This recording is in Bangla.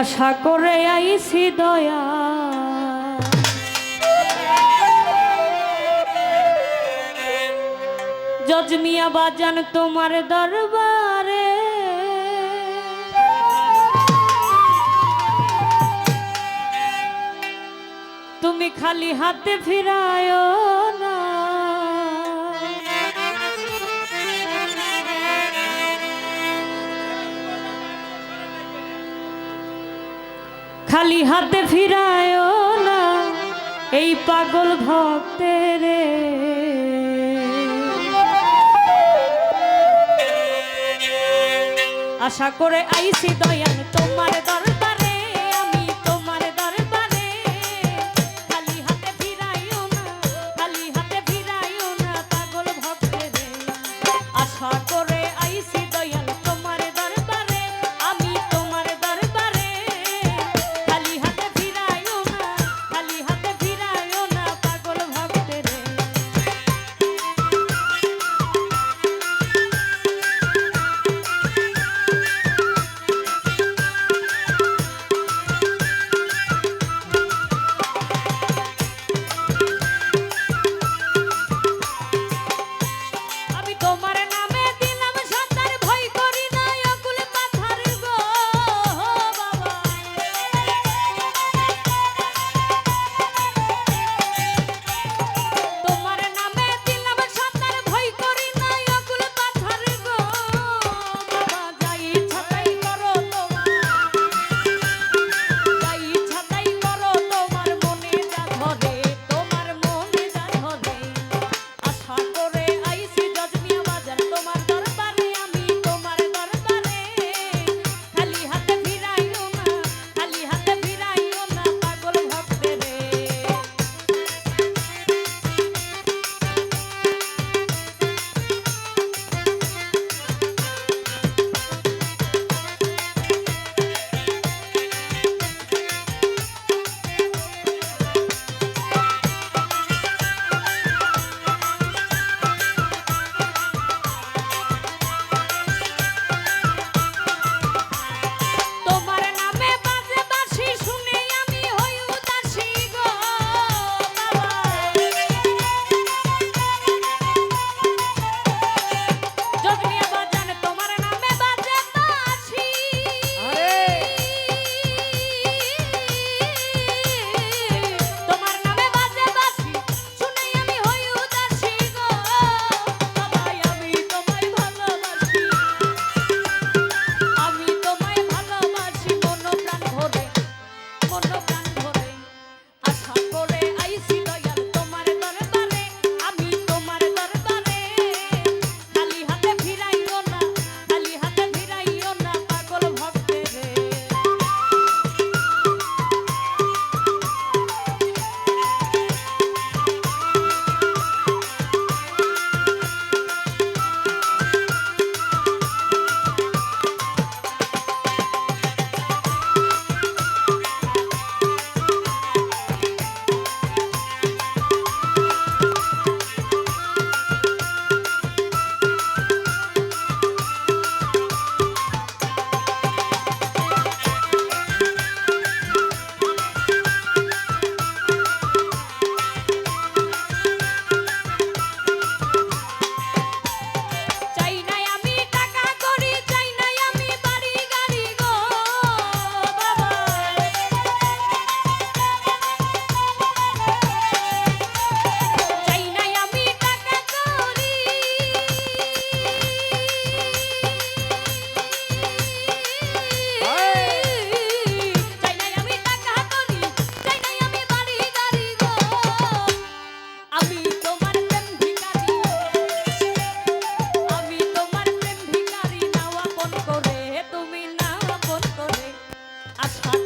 আশা করে আইসি দয়া। জজমিয়া বাজান তোমার দরবারে। তুমি খালি হাতে ফিরায় খালি হাতে ফিরায় না এই পাগল ভক্তের। আশা করে আইসি দয়াল তোমার দরকার আশা